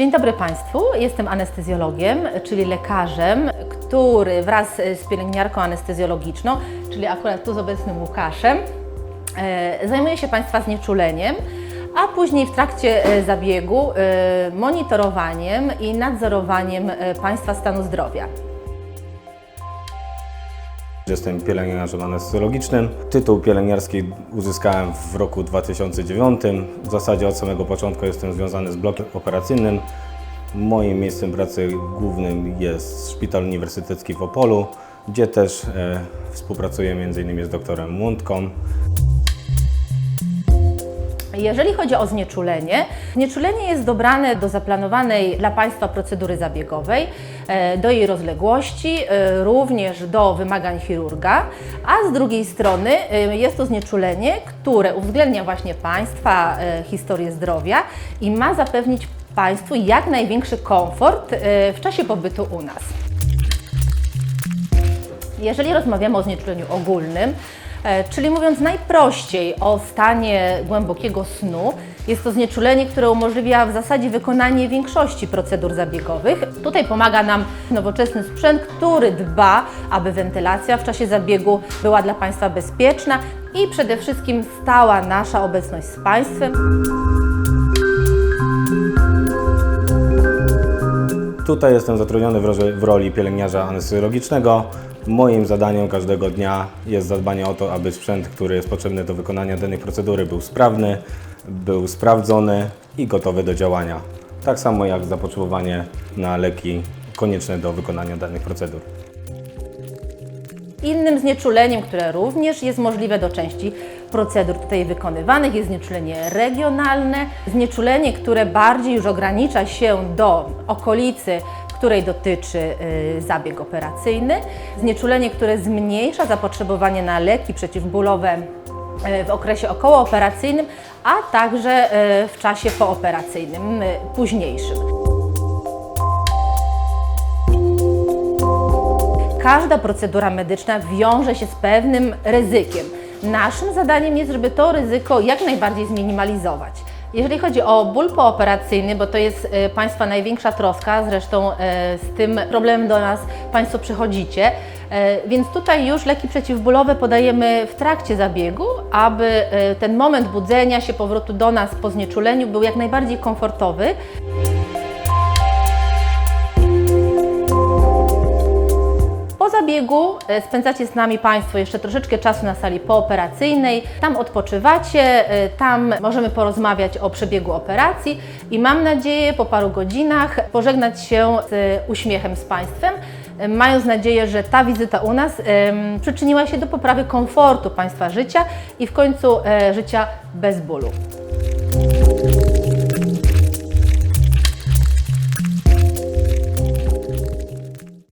Dzień dobry Państwu, jestem anestezjologiem, czyli lekarzem, który wraz z pielęgniarką anestezjologiczną, czyli akurat tu z obecnym Łukaszem, e, zajmuje się Państwa znieczuleniem, a później w trakcie e, zabiegu e, monitorowaniem i nadzorowaniem Państwa stanu zdrowia. Jestem pielęgniarzem anestezjologicznym. Tytuł pielęgniarski uzyskałem w roku 2009. W zasadzie od samego początku jestem związany z blokiem operacyjnym. Moim miejscem pracy głównym jest Szpital Uniwersytecki w Opolu, gdzie też e, współpracuję m.in. z doktorem Mundką. Jeżeli chodzi o znieczulenie, znieczulenie jest dobrane do zaplanowanej dla Państwa procedury zabiegowej, e, do jej rozległości, e, również do wymagań chirurga, a z drugiej strony e, jest to znieczulenie, które uwzględnia właśnie Państwa historię zdrowia i ma zapewnić Państwu jak największy komfort w czasie pobytu u nas. Jeżeli rozmawiamy o znieczuleniu ogólnym, czyli mówiąc najprościej o stanie głębokiego snu, jest to znieczulenie, które umożliwia w zasadzie wykonanie większości procedur zabiegowych. Tutaj pomaga nam nowoczesny sprzęt, który dba, aby wentylacja w czasie zabiegu była dla Państwa bezpieczna i przede wszystkim stała nasza obecność z Państwem. Tutaj jestem zatrudniony w roli, w roli pielęgniarza anestezjologicznego. Moim zadaniem każdego dnia jest zadbanie o to, aby sprzęt, który jest potrzebny do wykonania danej procedury, był sprawny, był sprawdzony i gotowy do działania. Tak samo jak zapotrzebowanie na leki konieczne do wykonania danych procedur. Innym znieczuleniem, które również jest możliwe do części procedur tutaj wykonywanych, jest znieczulenie regionalne. Znieczulenie, które bardziej już ogranicza się do okolicy, której dotyczy y, zabieg operacyjny. Znieczulenie, które zmniejsza zapotrzebowanie na leki przeciwbólowe y, w okresie okołooperacyjnym, a także y, w czasie pooperacyjnym, późniejszym. Każda procedura medyczna wiąże się z pewnym ryzykiem. Naszym zadaniem jest, żeby to ryzyko jak najbardziej zminimalizować. Jeżeli chodzi o ból pooperacyjny, bo to jest e, Państwa największa troska, zresztą e, z tym problemem do nas Państwo przychodzicie, e, więc tutaj już leki przeciwbólowe podajemy w trakcie zabiegu, aby ten moment budzenia się, powrotu do nas po znieczuleniu był jak najbardziej komfortowy. E, spędzacie z nami Państwo jeszcze troszeczkę czasu na sali pooperacyjnej. Tam odpoczywacie, e, tam możemy porozmawiać o przebiegu operacji i mam nadzieję po paru godzinach pożegnać się z uśmiechem z Państwem, e, mając nadzieję, że ta wizyta u nas przyczyniła się do poprawy komfortu Państwa życia i w końcu e, życia bez bólu.